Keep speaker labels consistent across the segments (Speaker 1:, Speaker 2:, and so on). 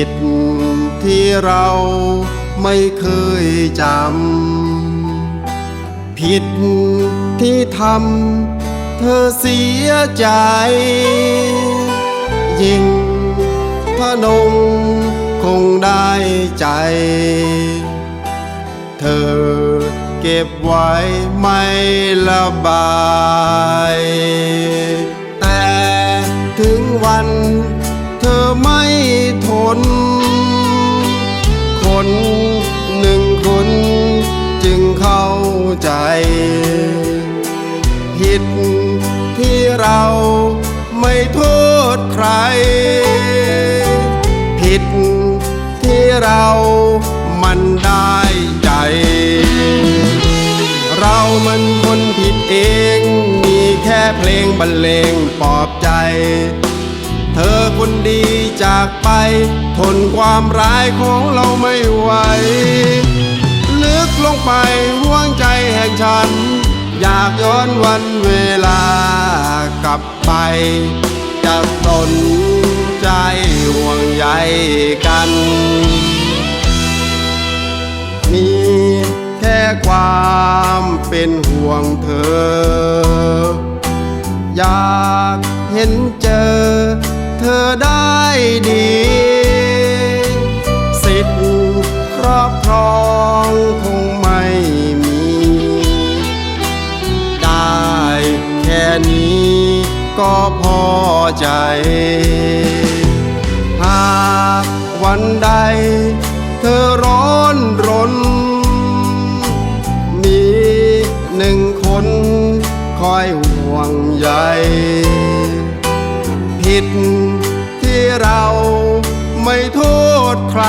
Speaker 1: ิตที่เราไม่เคยจำ ผิดที่ทำเธอเสียใจ ยิ่งพระนงคงได้ใจ เธอเก็บไว้ไม่ระบาย ร ผิดที่เรามันได้ใจ เรามันคนผิดเอง มีแค่เพลงบรรเลงปลอบใจ เธอคนดีจากไป ทนความร้ายของเราไม่ไหวลึกลงไปห่วงใจแห่งฉัน อยากย้อนวันเวลากลับไป จะสนใจห่วงใยกัน มีแค่ความเป็นห่วงเธอ อยากเห็นเจอเธอได้ดี สิทธิ์ครอบครองคงไม่มี ได้แค่นี้ ก็พอใจ หากวันใดเธอร้อนรน มีหนึ่งคนคอยห่วงใยผิดที่เราไม่โทษใคร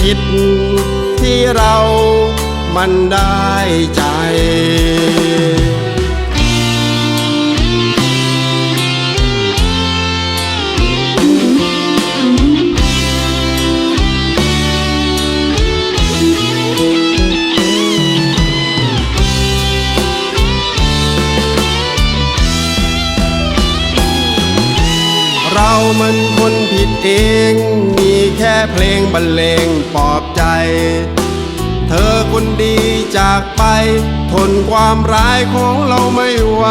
Speaker 1: ผิดที่เรามันได้ใจ มันคนผิดเอง มีแค่เพลงบรรเลงปลอบใจ เธอคนดีจากไป ทนความร้ายของเราไม่ไหว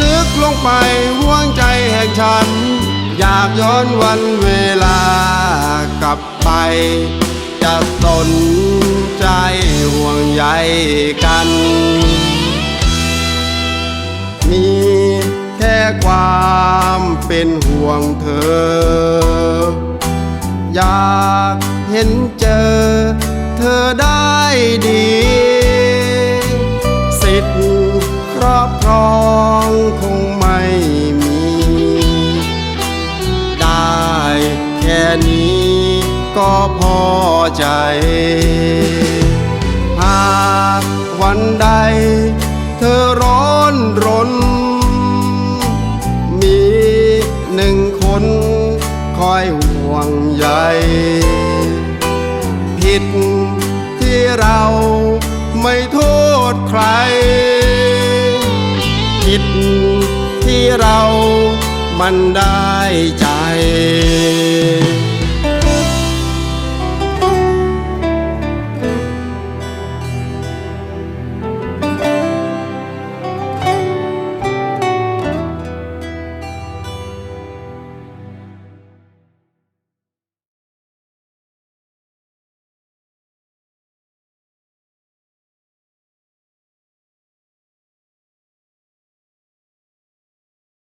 Speaker 1: ลึกลงไปห่วงใจแห่งฉัน อยากย้อนวันเวลากลับไป จะสนใจห่วงใยกัน ค่ความเป็นห่วงเธอ อยากเห็นเจอเธอได้ดี สิทธิ์ครอบครองคงไม่มี ได้แค่นี้ก็พอใจ หากวันใดเธอร้อนรน นึ่งคนคอยห่วงใยผิดที่เราไม่โทษใคร ผิดที่เรามันได้ใจ